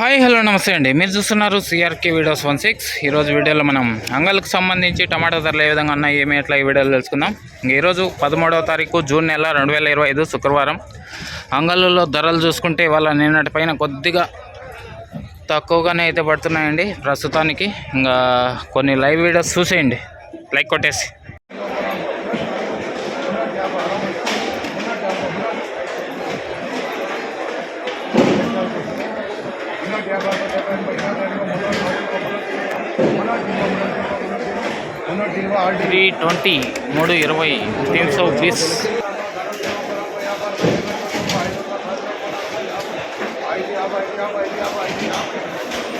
Hi hello నమస్తే అండి. మీరు చూస్తున్నారు సిఆర్కే వీడియోస్ వన్ సిక్స్ ఈరోజు వీడియోలో మనం అంగల్కి సంబంధించి టమాటా ధరలు ఏ విధంగా ఉన్నాయి ఏమి ఎట్లా ఈ వీడియోలో తెలుసుకుందాం. ఇంక ఈరోజు పదమూడవ తారీఖు జూన్ నెల రెండు వేల ఇరవై ఐదు శుక్రవారం. అంగళ్ళలో ధరలు చూసుకుంటే వాళ్ళ నిన్నటి పైన కొద్దిగా తక్కువగానే అయితే పడుతున్నాయండి ప్రస్తుతానికి. ఇంకా కొన్ని లైవ్ వీడియోస్ చూసేయండి. లైక్ కొట్టేసి. త్రీ ట్వంటీ మూడు ఇరవై ఫిఫ్టీన్ సో ఫీస్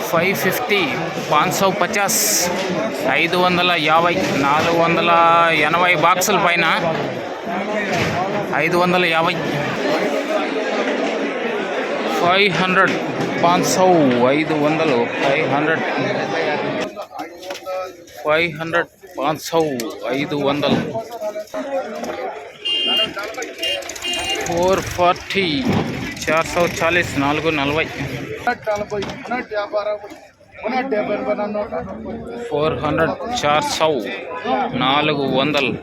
ఫైవ్ ఫిఫ్టీ పాంచ్ సో పచాస్ ఐదు వందల యాభై నాలుగు వందల ఎనభై బాక్సుల పైన ఐదు వందల యాభై. Five hundred. పాంచ్ ఐదు వందలు. Five hundred. ఫైవ్ హండ్రెడ్ పాంచ్ ఐదు వందలు. Four forty. చార్ సౌ చాలీస్. నాలుగు నలభై. ఫోర్ హండ్రెడ్ చార్ సౌ. నాలుగు వందలు.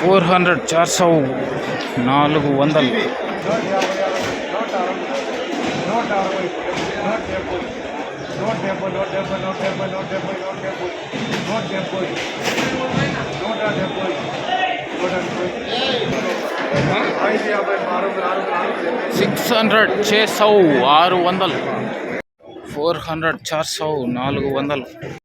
ఫోర్ హండ్రెడ్ చార్ సౌ నాలుగు వందలు. సిక్స్ హండ్రెడ్ చే సౌ ఆరు వందలు. ఫోర్ హండ్రెడ్ చార్ సౌ నాలుగు వందలు.